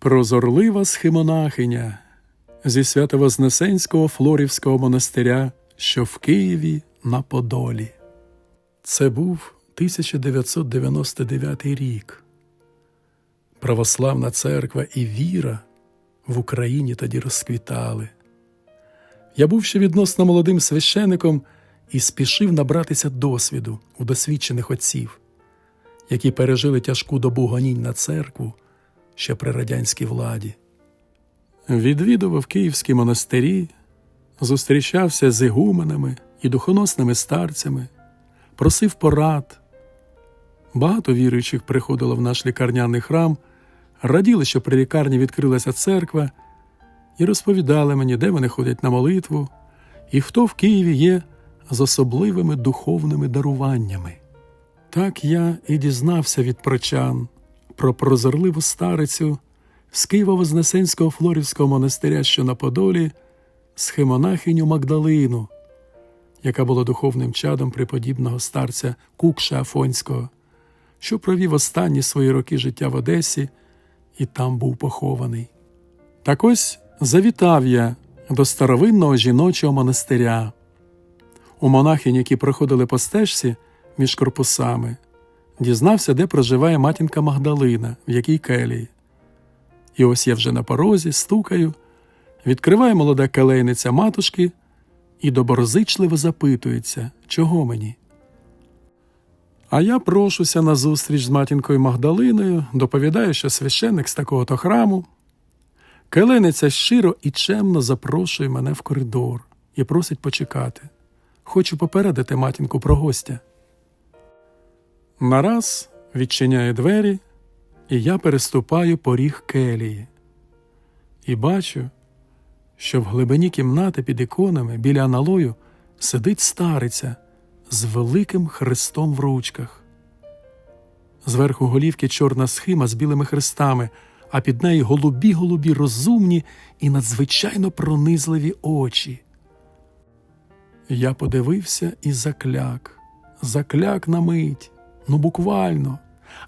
Прозорлива схимонахиня зі Свято-Вознесенського Флорівського монастиря, що в Києві на Подолі. Це був 1999 рік. Православна церква і віра в Україні тоді розквітали. Я був ще відносно молодим священиком і спішив набратися досвіду у досвідчених отців, які пережили тяжку добу гонінь на церкву ще при радянській владі. Відвідував київські монастирі, зустрічався з ігуменами і духоносними старцями, просив порад. Багато віруючих приходило в наш лікарняний храм, раділи, що при лікарні відкрилася церква, і розповідали мені, де вони ходять на молитву, і хто в Києві є з особливими духовними даруваннями. Так я і дізнався від прочан про прозорливу старицю з Києво-Вознесенського Флорівського монастиря, що на Подолі, схемонахиню Магдалину, яка була духовним чадом преподібного старця Кукша Афонського, що провів останні свої роки життя в Одесі і там був похований. Так ось завітав я до старовинного жіночого монастиря. У монахинь, які проходили по стежці між корпусами, дізнався, де проживає матінка Магдалина, в якій келії. І ось я вже на порозі стукаю, відкриває молода келейниця матушки і доброзичливо запитується, чого мені. А я прошуся на зустріч з матінкою Магдалиною, доповідаю, що священник з такого-то храму. Келениця щиро і чемно запрошує мене в коридор і просить почекати. Хочу попередити матінку про гостя. Нараз відчиняє двері, і я переступаю поріг келії. І бачу, що в глибині кімнати під іконами біля аналою сидить стариця з великим хрестом в ручках. Зверху голівки чорна схима з білими хрестами, а під нею голубі голубі розумні і надзвичайно пронизливі очі. Я подивився і закляк, закляк на мить, ну буквально,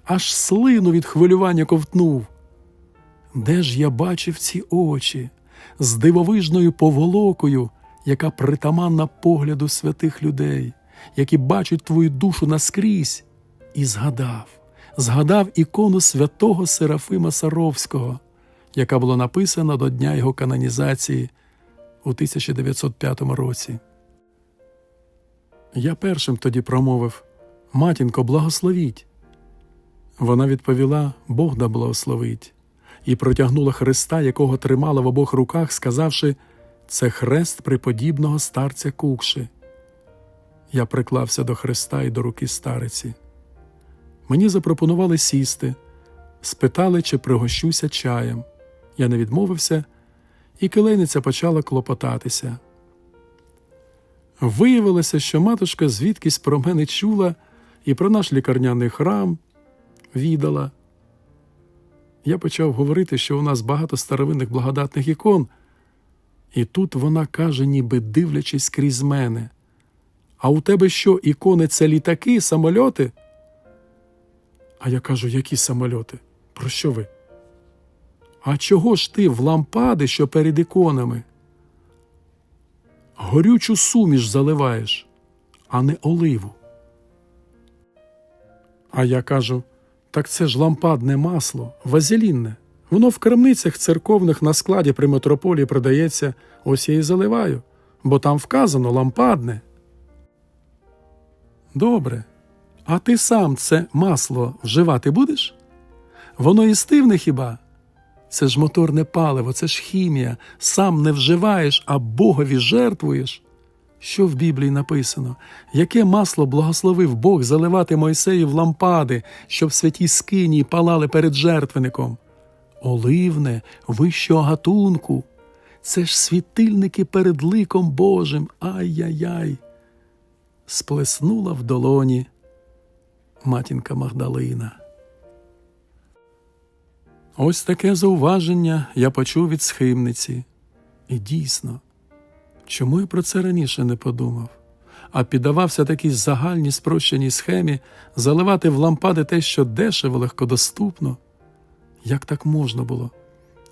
аж слину від хвилювання ковтнув. Де ж я бачив ці очі з дивовижною поволокою, яка притаманна погляду святих людей, які бачать твою душу наскрізь, і згадав, згадав ікону святого Серафима Саровського, яка була написана до дня його канонізації у 1905 році. Я першим тоді промовив Матінко, благословіть. Вона відповіла Бог да благословить, і протягнула хреста, якого тримала в обох руках, сказавши це хрест преподібного старця Кукши. Я приклався до хреста і до руки стариці. Мені запропонували сісти, спитали, чи пригощуся чаєм. Я не відмовився, і келейниця почала клопотатися. Виявилося, що матушка звідкись про мене чула і про наш лікарняний храм відала. Я почав говорити, що у нас багато старовинних благодатних ікон, і тут вона каже, ніби дивлячись крізь мене. А у тебе що, ікони це літаки, самольоти? А я кажу, які самольоти? Про що ви? А чого ж ти в лампади, що перед іконами? Горючу суміш заливаєш, а не оливу. А я кажу, так це ж лампадне масло, вазелінне. Воно в крамницях церковних на складі при метрополії продається, ось я і заливаю, бо там вказано лампадне. Добре. А ти сам це масло вживати будеш? Воно істивне хіба? Це ж моторне паливо, це ж хімія. Сам не вживаєш, а Богові жертвуєш. Що в Біблії написано? Яке масло благословив Бог заливати Мойсею в лампади, щоб в святій скині палали перед жертвенником? Оливне, вищого гатунку. Це ж світильники перед ликом Божим. Ай-яй-яй. Сплеснула в долоні матінка Магдалина. Ось таке зауваження я почув від схимниці. І дійсно, чому я про це раніше не подумав, а піддавався такій загальній спрощеній схемі заливати в лампади те, що дешево, легкодоступно. Як так можна було?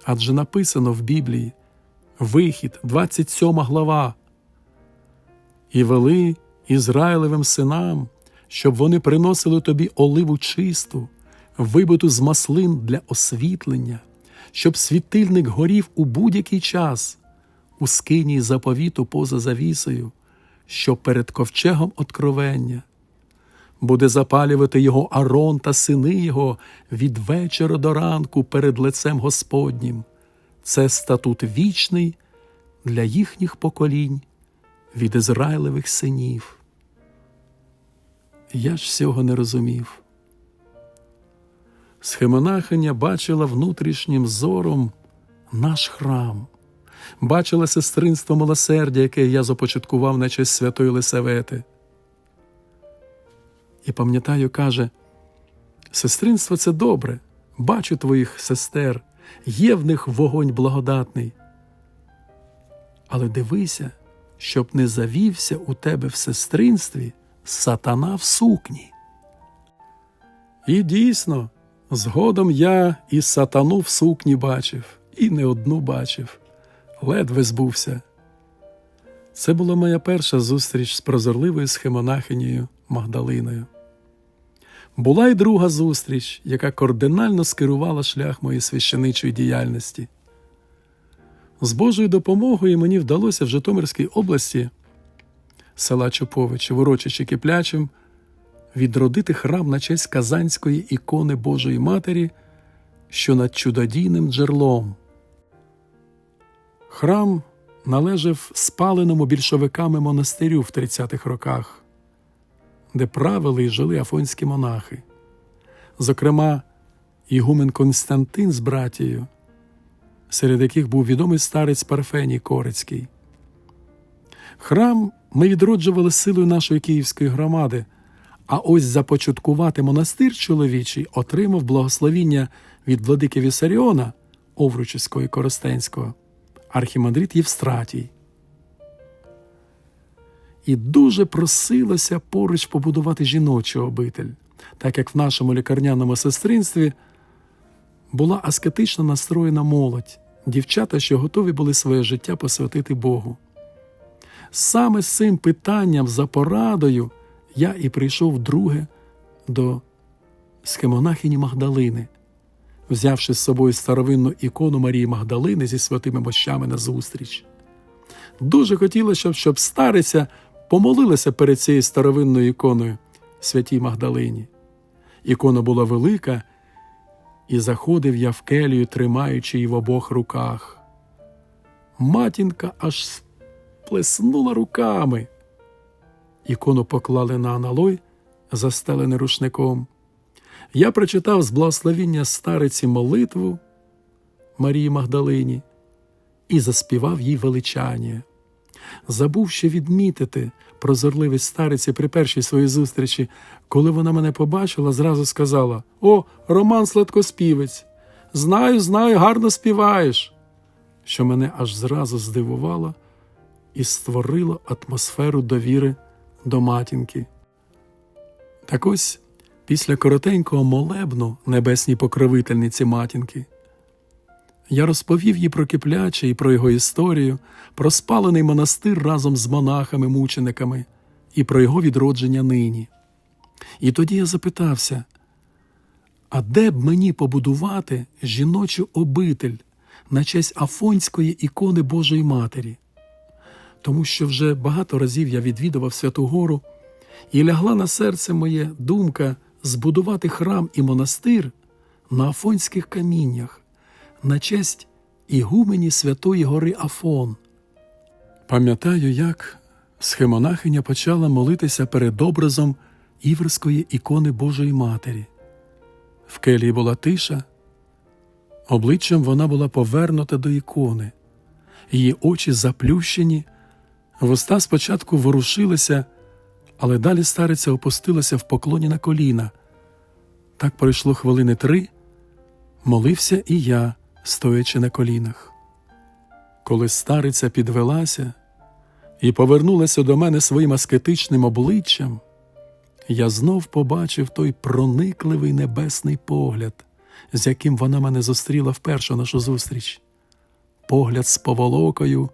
Адже написано в Біблії Вихід, 27 глава. І вели Ізраїлевим синам, щоб вони приносили тобі оливу чисту, вибиту з маслин для освітлення, щоб світильник горів у будь-який час, у скинії заповіту поза завісою, що перед ковчегом откровення. Буде запалювати його Арон та сини його від вечора до ранку перед лицем Господнім. Це статут вічний для їхніх поколінь від Ізраїлевих синів. Я ж цього не розумів. Схемонахиня бачила внутрішнім зором наш храм, бачила сестринство милосердя, яке я започаткував на честь святої Лисавети. І пам'ятаю, каже, сестринство це добре, бачу твоїх сестер, є в них вогонь благодатний. Але дивися, щоб не завівся у тебе в сестринстві сатана в сукні. І дійсно, згодом я і сатану в сукні бачив, і не одну бачив, ледве збувся. Це була моя перша зустріч з прозорливою схемонахинею Магдалиною. Була й друга зустріч, яка кардинально скерувала шлях моєї священичої діяльності. З Божою допомогою мені вдалося в Житомирській області села Чоповичі, урочище Киплячим, відродити храм на честь Казанської ікони Божої Матері, що над чудодійним джерлом. Храм належав спаленому більшовиками монастирю в 30-х роках, де правили і жили афонські монахи, зокрема, Ігумен Константин з братією, серед яких був відомий старець Парфеній Корицький. Храм ми відроджували силою нашої київської громади, а ось започаткувати монастир чоловічий отримав благословіння від владики Вісаріона Овручівського і Коростенського, архімандрит Євстратій. І дуже просилося поруч побудувати жіночу обитель, так як в нашому лікарняному сестринстві була аскетично настроєна молодь, дівчата, що готові були своє життя посвятити Богу. Саме з цим питанням за порадою я і прийшов вдруге до схемонахині Магдалини, взявши з собою старовинну ікону Марії Магдалини зі святими мощами на зустріч. Дуже хотілося, щоб стариця помолилася перед цією старовинною іконою святій Магдалині. Ікона була велика, і заходив я в келію, тримаючи її в обох руках. Матінка аж плеснула руками. Ікону поклали на аналой, застелений рушником. Я прочитав з благословіння стариці молитву Марії Магдалині і заспівав їй величання. Забув ще відмітити прозорливість стариці при першій своїй зустрічі, коли вона мене побачила, зразу сказала: О, Роман Сладкоспівець! Знаю, знаю, гарно співаєш. Що мене аж зразу здивувало і створило атмосферу довіри до матінки. Так ось після коротенького молебну небесній покровительниці матінки. Я розповів їй про кипляче і про його історію, про спалений монастир разом з монахами-мучениками і про його відродження нині. І тоді я запитався, а де б мені побудувати жіночу обитель на честь Афонської ікони Божої Матері? Тому що вже багато разів я відвідував Святу Гору, і лягла на серце моє думка збудувати храм і монастир на Афонських каміннях на честь ігумені Святої Гори Афон. Пам'ятаю, як схемонахиня почала молитися перед образом іверської ікони Божої Матері. В келії була тиша, обличчям вона була повернута до ікони, її очі заплющені, вуста спочатку ворушилися, але далі стариця опустилася в поклоні на коліна. Так пройшло хвилини три, молився і я стоячи на колінах. Коли стариця підвелася і повернулася до мене своїм аскетичним обличчям, я знов побачив той проникливий небесний погляд, з яким вона мене зустріла в першу нашу зустріч, погляд з поволокою,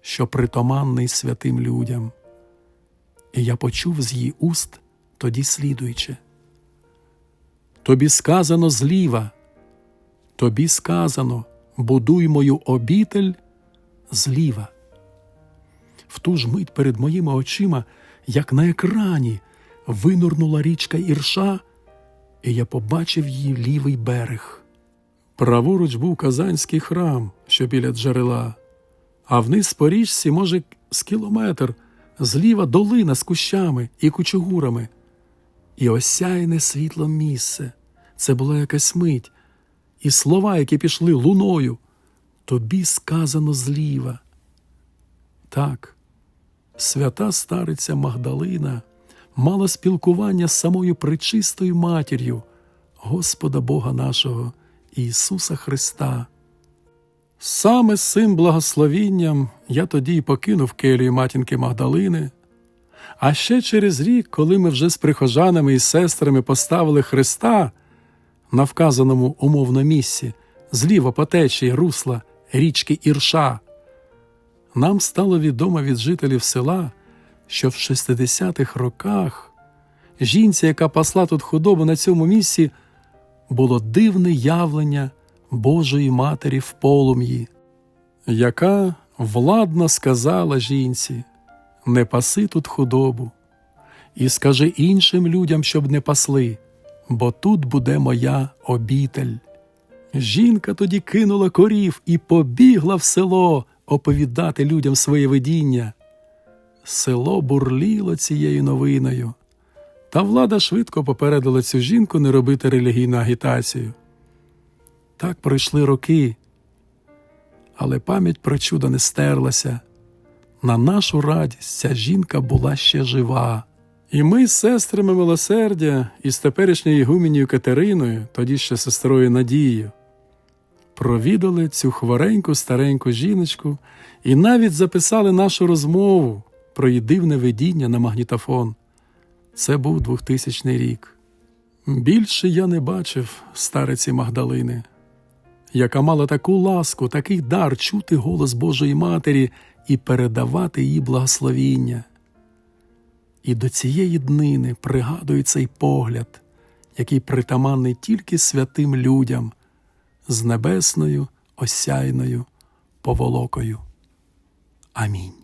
що притаманний святим людям. І я почув з її уст тоді слідуюче. Тобі сказано зліва, тобі сказано, будуй мою обітель зліва. В ту ж мить перед моїми очима, як на екрані, винурнула річка Ірша, і я побачив її лівий берег. Праворуч був казанський храм, що біля джерела, а вниз по річці, може, з кілометр, зліва долина з кущами і кучугурами. І осяйне світлом місце. Це була якась мить, і слова, які пішли луною, тобі сказано зліва. Так, свята стариця Магдалина мала спілкування з самою пречистою матір'ю Господа Бога нашого Ісуса Христа. Саме з цим благословінням я тоді й покинув келію матінки Магдалини. А ще через рік, коли ми вже з прихожанами і сестрами поставили Христа на вказаному умовно місці, зліва по течії русла річки Ірша, нам стало відомо від жителів села, що в 60-х роках жінці, яка пасла тут худобу на цьому місці, було дивне явлення Божої Матері в полум'ї, яка владно сказала жінці не паси тут худобу, і скажи іншим людям, щоб не пасли, бо тут буде моя обітель. Жінка тоді кинула корів і побігла в село оповідати людям своє видіння. Село бурліло цією новиною, та влада швидко попередила цю жінку не робити релігійну агітацію. Так пройшли роки, але пам'ять про чудо не стерлася. На нашу радість ця жінка була ще жива. І ми з сестрами милосердя і з теперішньою ігуменію Катериною, тоді ще сестрою Надією, провідали цю хвореньку стареньку жіночку і навіть записали нашу розмову про її дивне видіння на магнітофон. Це був 2000 рік. Більше я не бачив стариці Магдалини, яка мала таку ласку, такий дар чути голос Божої Матері і передавати їй благословіння. І до цієї днини пригадує цей погляд, який притаманний тільки святим людям з небесною осяйною поволокою. Амінь.